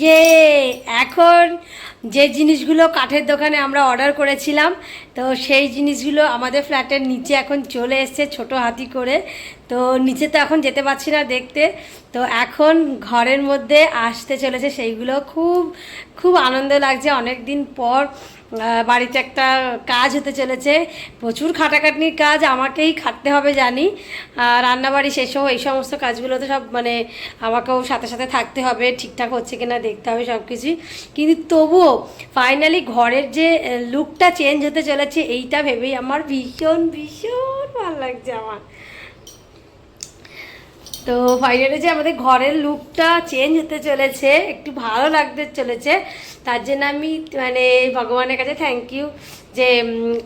ইয়ে এখন যে জিনিসগুলো কাঠের দোকানে আমরা অর্ডার করেছিলাম, তো সেই জিনিসগুলো আমাদের ফ্ল্যাটের নিচে এখন চলে এসছে ছোট হাতি করে। তো নিচে তো এখন যেতে পারছি না দেখতে। তো এখন ঘরের মধ্যে আসতে চলেছে, সেইগুলো খুব খুব আনন্দ লাগছে। অনেক দিন পর বাড়িতে একটা কাজ হতে চলেছে। প্রচুর খাটাখাটনির কাজ, আমাকেই খাটতে হবে জানি। রান্নাবাড়ি শেষও এই সমস্ত কাজগুলো তো সব মানে আমাকেও সাথে সাথে থাকতে হবে, ঠিকঠাক হচ্ছে কিনা দেখতে হবে সব কিছুই। কিন্তু তবুও ফাইনালি ঘরের যে লুকটা চেঞ্জ হতে চলেছে, এইটা ভেবেই আমার ভীষণ ভীষণ ভালো লাগছে আমার। তো ফাইনালি যে আমাদের ঘরের লুকটা চেঞ্জ হতে চলেছে, একটু ভালো লাগতে চলেছে, তার জন্য আমি মানে ভগবানের কাছে থ্যাংক ইউ যে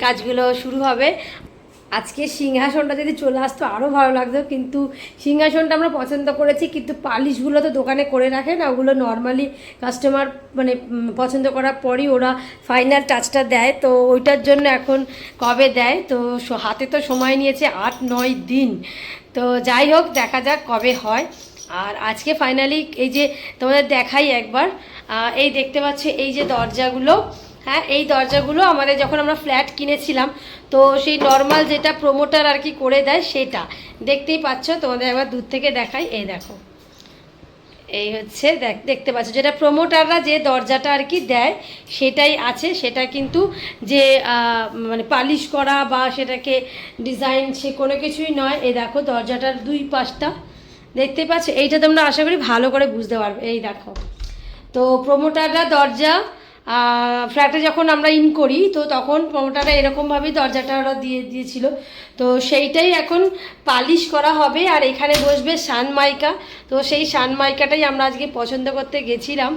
কাজগুলো শুরু হবে। আজকে সিংহাসনটা যদি চলে আসতো আরও ভালো লাগতো, কিন্তু সিংহাসনটা আমরা পছন্দ করেছি, কিন্তু পালিশগুলো তো দোকানে করে রাখে না, ওগুলো নর্মালি কাস্টমার মানে পছন্দ করার পরই ওরা ফাইনাল টাচটা দেয়, তো ওইটার জন্য এখন কবে দেয়? তো হাতে তো সময় নিয়েছে আট নয় দিন। তো যাই হোক, দেখা যাক কবে হয়। আর আজকে ফাইনালি এই যে তোমাদের দেখাই একবার এই দেখতে পাচ্ছ এই যে দরজাগুলো। হ্যাঁ এই দরজাগুলো আমাদের যখন আমরা ফ্ল্যাট কিনেছিলাম, তো সেই নর্মাল যেটা প্রোমোটার আর কি করে দেয় সেটা। দেখতেই পাচ্ছ, তোমাদের একবার দূর থেকে দেখাই। এই দেখো। এই হচ্ছে, দেখ, দেখতে পাচ্ছ, যেটা প্রোমোটাররা যে দরজাটা আর কি দেয়, সেটাই আছে, সেটা কিন্তু যে মানে পালিশ করা বা সেটাকে ডিজাইন সে কোনো কিছুই নয়। এই দেখো, দরজাটার দুই পাশটা। দেখতে পাচ্ছ, এইটা তোমরা আশা করি ভালো করে বুঝতে পারবে। এই দেখো, তো প্রোমোটাররা দরজা ফ্ল্যাটে যখন আমরা ইন করি, তো তখন প্রোমোটাররা এরকমভাবেই দরজাটা ওরা দিয়ে দিয়েছিল। তো সেইটাই এখন পালিশ করা হবে, আর এখানে বসবে সানমাইকা তো সেই সানমাইকাটাই আমরা আজকে পছন্দ করতে গেছিলাম।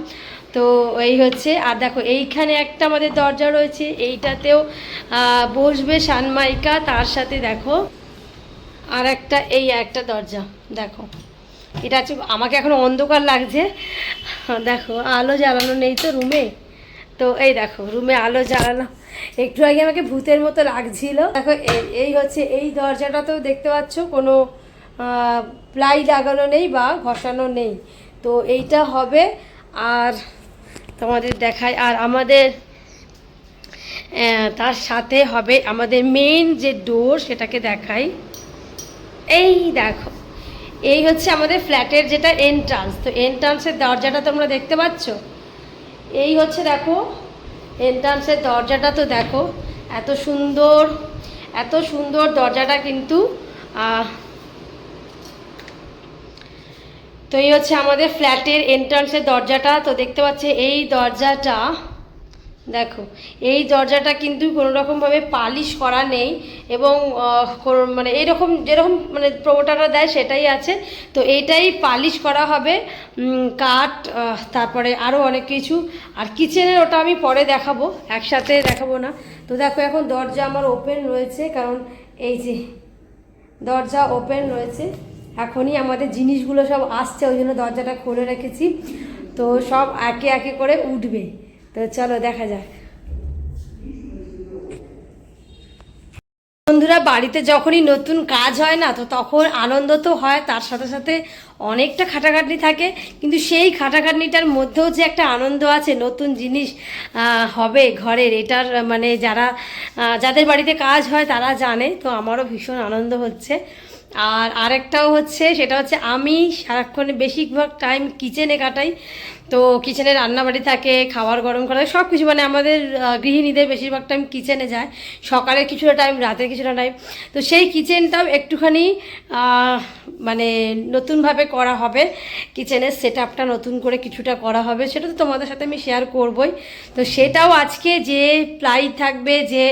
তো এই হচ্ছে, আর দেখো, এইখানে একটা আমাদের দরজা রয়েছে, এইটাতেও বসবে সানমাইকা তার সাথে দেখো, আর একটা এই একটা দরজা, দেখো। এটা হচ্ছে, আমাকে এখন অন্ধকার লাগছে। দেখো, আলো জ্বালানো নেই তো রুমে তো এই দেখো, রুমে আলো জ্বালানো। একটু আগে আমাকে ভূতের মতো লাগছিল। দেখো, এই হচ্ছে, এই দরজাটা তো দেখতে পাচ্ছ, কোনো প্লাই লাগানো নেই বা ঘষানো নেই। তো এইটা হবে, আর তোমাদের দেখায় আর আমাদের তার সাথে হবে আমাদের মেইন যে ডোর সেটাকে দেখাই। এই দেখো, এই হচ্ছে আমাদের ফ্ল্যাটের যেটা এন্ট্রান্স তো এন্ট্রান্সের দরজাটা তোমরা দেখতে পাচ্ছ? এই হচ্ছে দেখো এন্ট্রান্সের দরজাটা তো দেখো। এত সুন্দর এত সুন্দর দরজাটা কিন্তু তো এই হচ্ছে আমাদের ফ্ল্যাটের এন্ট্রান্সের দরজাটা। তো দেখতে পাচ্ছে, এই দরজাটা দেখো, এই দরজাটা কিন্তু কোনো রকমভাবে পালিশ করা নেই এবং মানে এরকম, যেরকম মানে প্রোমোটাররা দেয় সেটাই আছে। তো এইটাই পালিশ করা হবে কাঠ তারপরে আরও অনেক কিছু। আর কিচেনের ওটা আমি পরে দেখাবো, একসাথে দেখাবো না। তো দেখো, এখন দরজা আমার ওপেন রয়েছে, কারণ এই যে দরজা ওপেন রয়েছে। এখনই আমাদের জিনিসগুলো সব আসছে, ওই জন্য দরজাটা খুলে রেখেছি। তো সব একে একে করে উঠবে। তো চলো, দেখা যাক। বন্ধুরা, বাড়িতে যখনই নতুন কাজ হয় না, তো তখন আনন্দ তো হয়, তার সাথে সাথে অনেকটা খাটাখাটনি থাকে। কিন্তু সেই খাটাখাটনিটার মধ্যেও যে একটা আনন্দ আছে, নতুন জিনিস হবে ঘরের, এটার মানে যারা যাদের বাড়িতে কাজ হয়, তারা জানে। তো আমারও ভীষণ আনন্দ হচ্ছে। আর আরেকটাও হচ্ছে, সেটা হচ্ছে আমি সারাক্ষণ বেশিরভাগ টাইম কিচেনে কাটাই। তো কিচেনে রান্নাবাড়ি থাকে, খাবার গরম করা সব কিছু মানে আমাদের গৃহিণীদের বেশিরভাগ টাইম কিচেনে যায়। সকালে কিছুটা টাইম রাতের কিছুটা টাইম তো সেই কিচেনটাও একটুখানি মানে নতুনভাবে করা হবে কিচেনের সেট আপটা নতুন করে কিছুটা করা হবে, সেটা তো তোমাদের সাথে আমি শেয়ার করবই। তো সেটাও আজকে যে প্লাই থাকবে, যে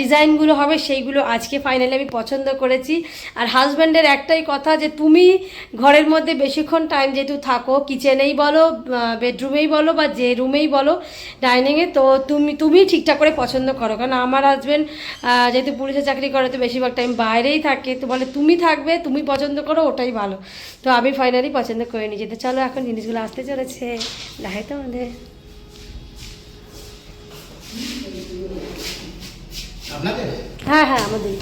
ডিজাইনগুলো হবে, সেইগুলো আজকে ফাইনালি আমি পছন্দ করেছি। আর হাজব্যান্ডের একটাই কথা যে, তুমি ঘরের মধ্যে বেশিক্ষণ টাইম যেহেতু থাকো কিচেনেই বলো বেডরুমেই বলো, বা যে রুমেই বলো ডাইনিংয়ে তো তুমি তুমি ঠিকঠাক করে পছন্দ করো। কারণ আমার হাজব্যান্ড যেহেতু পুলিশে চাকরি করে তো বেশিরভাগ টাইম বাইরেই থাকে, তো বলে তুমি থাকবে, তুমি পছন্দ করো ওটাই ভালো। তো আমি ফাইনালি পছন্দ করে নিয়েছি। তো চলো এখন জিনিসগুলো আসতে চলেছে। দেখাই তো আমাদের হ্যাঁ হ্যাঁ আমাদের।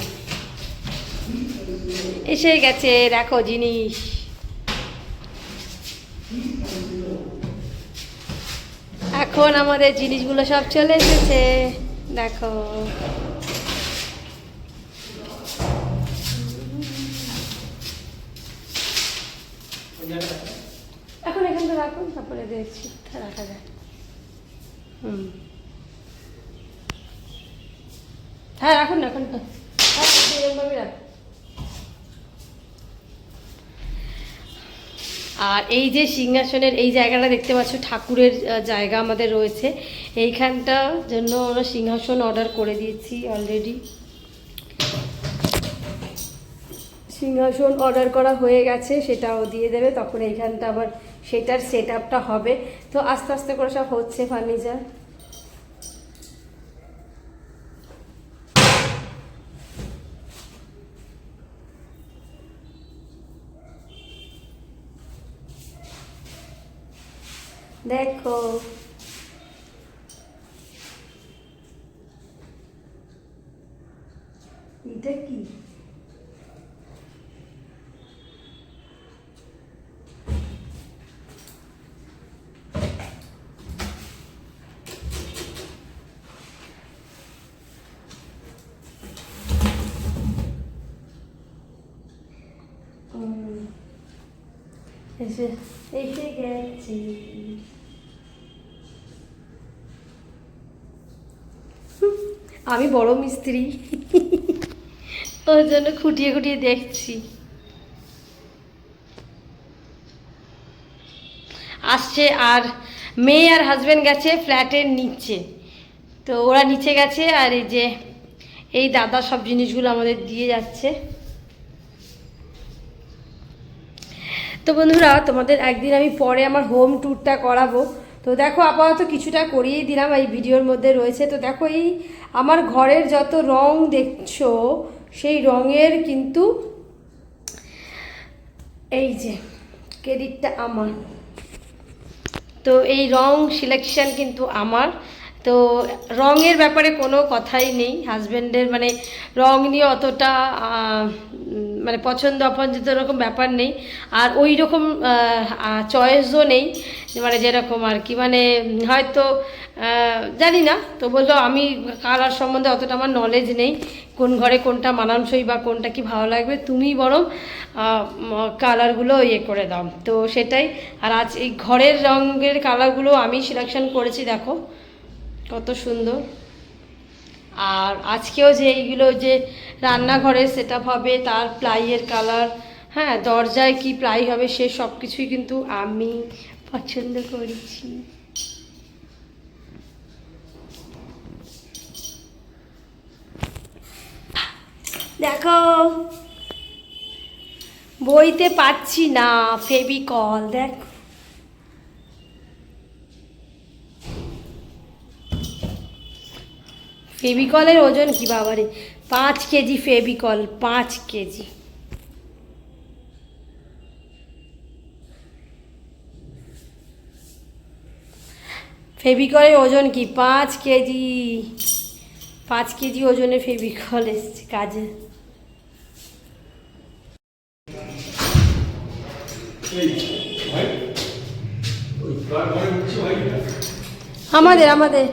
এসে গেছে দেখো জিনিস। এখন আমাদের জিনিসগুলো সব চলে এসেছে। দেখো। এখন এখানটা রাখুন তারপরে দেখছি রাখা যায়। হুম। হ্যাঁ রাখুন না এখন হ্যাঁ এরকমভাবে রাখুন। আর এই যে সিংহাসনের এই জায়গাটা দেখতে পাচ্ছ ঠাকুরের জায়গা আমাদের রয়েছে। এইখানটা জন্য আমরা সিংহাসন অর্ডার করে দিয়েছি অলরেডি সিংহাসন অর্ডার করা হয়ে গেছে, সেটাও দিয়ে দেবে। তখন এইখানটা আবার সেটার সেট আপটা হবে। তো আস্তে আস্তে করে সব হচ্ছে, ফার্নিচার। দেখো এটা কি উম, এসে এসে আমি বড় মিস্ত্রি। ওর জন্য খুঁটিয়ে খুঁটিয়ে দেখছি। আসছে আর মেয়ে আর হাজব্যান্ড গেছে ফ্ল্যাটের নিচে। তো ওরা নিচে গেছে আর এই যে, এই দাদা সব জিনিসগুলো আমাদের দিয়ে যাচ্ছে। তো বন্ধুরা, তোমাদের একদিন আমি পরে আমার হোম ট্যুরটা করাবো। তো দেখো, আপাতত কিছুটা করিয়েই দিলাম, এই ভিডিওর মধ্যে রয়েছে। তো দেখো, এই আমার ঘরের যত রং দেখছ, সেই রঙের কিন্তু এই যে, ক্রেডিটটা আমার। তো এই রং সিলেকশন কিন্তু আমার। তো রঙের ব্যাপারে কোনো কথাই নেই। হাজব্যান্ডের মানে রং নিয়ে অতটা মানে পছন্দ অপছন্দ এরকম ব্যাপার নেই। আর ওই রকম চয়েসও নেই। মানে যেরকম আর কি মানে হয়তো জানি না। তো বলল, আমি কালার সম্বন্ধে অতটা আমার নলেজ নেই, কোন ঘরে কোনটা মানানসই বা কোনটা কি ভালো লাগবে, তুমি বরং কালারগুলো ইয়ে করে দাও। তো সেটাই, আর আজ এই ঘরের রঙের কালারগুলো আমি সিলেকশন করেছি, দেখো। কত সুন্দর। আর আজকেও যে এইগুলো যে রান্নাঘরে সেট হবে, তার প্লাইয়ের কালার হ্যাঁ দরজায় কি প্লাই হবে সে সব কিছুই কিন্তু আমি পছন্দ করেছি। দেখো, বইতে পাচ্ছি না ফেবিকল দেখ। ফেবিকলের ওজন কি বাবারে? পাঁচ কেজি ফেবিকল পাঁচ কেজি। ফেবিকলের ওজন কি? পাঁচ কেজি। পাঁচ কেজি ওজনের ফেবিকল এসছে কাজে। আমাদের আমাদের।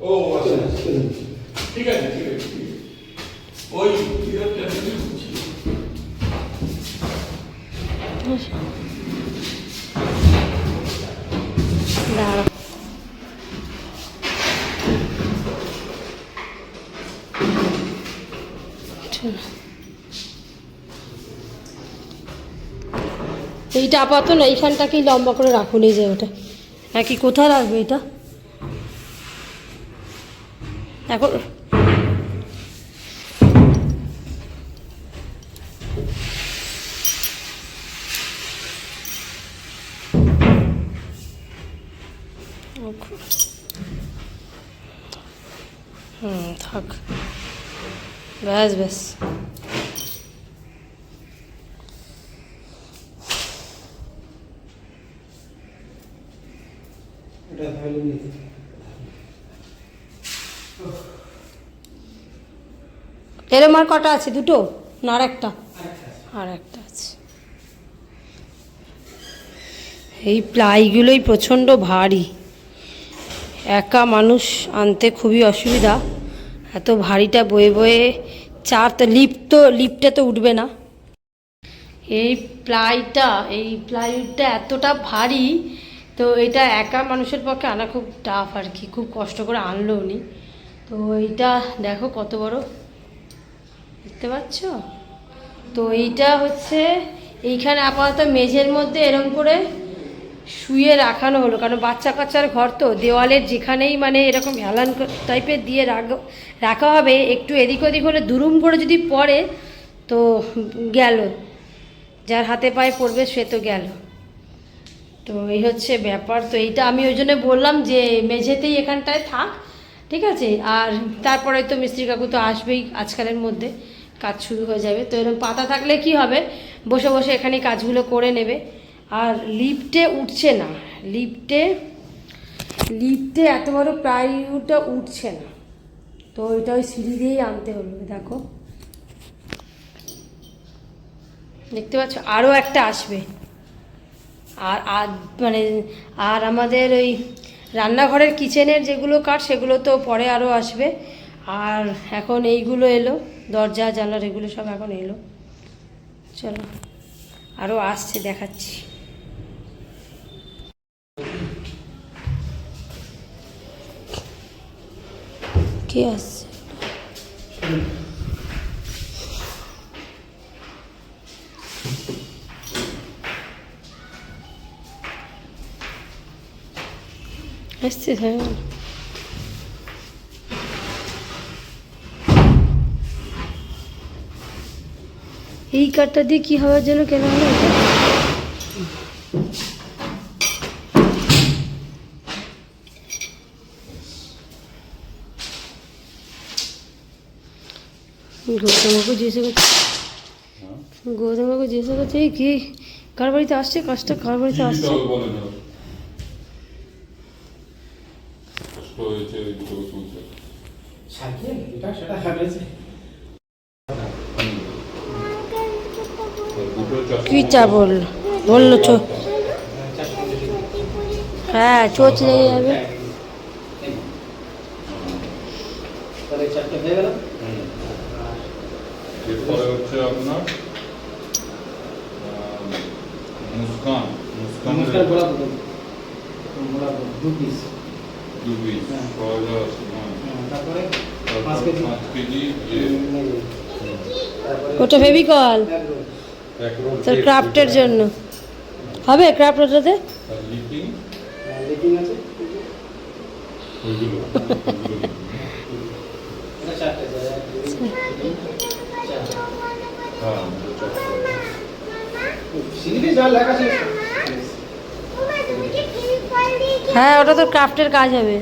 ও আচ্ছা আচ্ছা। ঠিক আছে ঠিক আছে ওই বিরোধটা এইটা আপাতত না, এইখানটাকেই লম্বা করে রাখুন এই যে ওটা। হ্যাঁ কি, কোথায় রাখবে এটা? এখন হুম থাক। ব্যাস ব্যাস। এরম আর কটা আছে? দুটো? না আর একটা? আর একটা আছে। এই প্লাইগুলোই প্রচণ্ড ভারী। একা মানুষ আনতে খুবই অসুবিধা। এত ভারীটা বয়ে বয়ে চার তো লিফ্ট তো, লিফটে তো উঠবে না। এই প্লাইটা, এই প্লাইউডটা এতটা ভারী, তো এটা একা মানুষের পক্ষে আনা খুব টাফ আর কি, খুব কষ্ট করে আনলো উনি। তো এইটা দেখো কত বড়, দেখতে পাচ্ছ? তো এইটা হচ্ছে, এইখানে আপাতত মেঝের মধ্যে এরম করে শুয়ে রাখানো হলো, কারণ বাচ্চা কাচ্চার ঘর তো, দেওয়ালের যেখানেই মানে এরকম হেলান টাইপের দিয়ে রাখ হবে, একটু এদিক ওদিক হলে দুরুম করে যদি পড়ে, তো গেল। যার হাতে পায়ে পড়বে সে তো গেল। তো এই হচ্ছে ব্যাপার, তো এইটা আমি ওই জন্য বললাম যে মেঝেতেই এখানটায় থাক, ঠিক আছে? আর তারপরে তো মিস্ত্রি কাকু তো আসবেই আজকালের মধ্যে, কাজ শুরু হয়ে যাবে। তো এরকম পাতা থাকলে কি হবে? বসে বসে এখানে কাজগুলো করে নেবে। আর লিফটে উঠছে না। লিফটে লিফটে এত বড় প্লাইউডটা উঠছে না। তো এটা ওই সিঁড়ি দিয়েই আনতে হলো দেখো। দেখতে পাচ্ছ? আরও একটা আসবে। আর আর মানে আর আমাদের ওই রান্নাঘরের কিচেনের যেগুলো কাঠ, সেগুলো তো পরে আরও আসবে। আর এখন এইগুলো এলো, দরজা জানলার এগুলো সব এখন এলো। চলো আরও আসছে, দেখাচ্ছি। কে আসছে আসছে হ্যাঁ এই কাঠটা দিয়ে কি হওয়ার জন্য কেন হলো গৌতমকে জিজ্ঞেস করছে। গৌতমকে জিজ্ঞেস করছে এই কি? কার বাড়িতে আসছে? কাজটা কার বাড়িতে আসছে? কি চা বল? বলল চো। হ্যাঁ চোচ লেগে যাবে। চারটে হয়ে গেল। এরপরে হচ্ছে আপনার মুস্কান নমস্কার মুস্কানের গোলাপ গোলাপ দু পিস দু পিস। তারপরে পাঁচ কেজি পাঁচ কেজি ওটা ফেভিকল টেপ ক্রাফটের জন্য হবে ক্রাফট ওটাতে লিপিং হ্যাঁ, আছে ওইগুলো ওইগুলো লিপিং। এটা চারটে আছে, এক, দুই, তিন, চার। হ্যাঁ দুটো চারশো। সিঁড়িতে যা লেখা ছিল হ্যাঁ ওটা তো ক্রাফটের কাজ হবে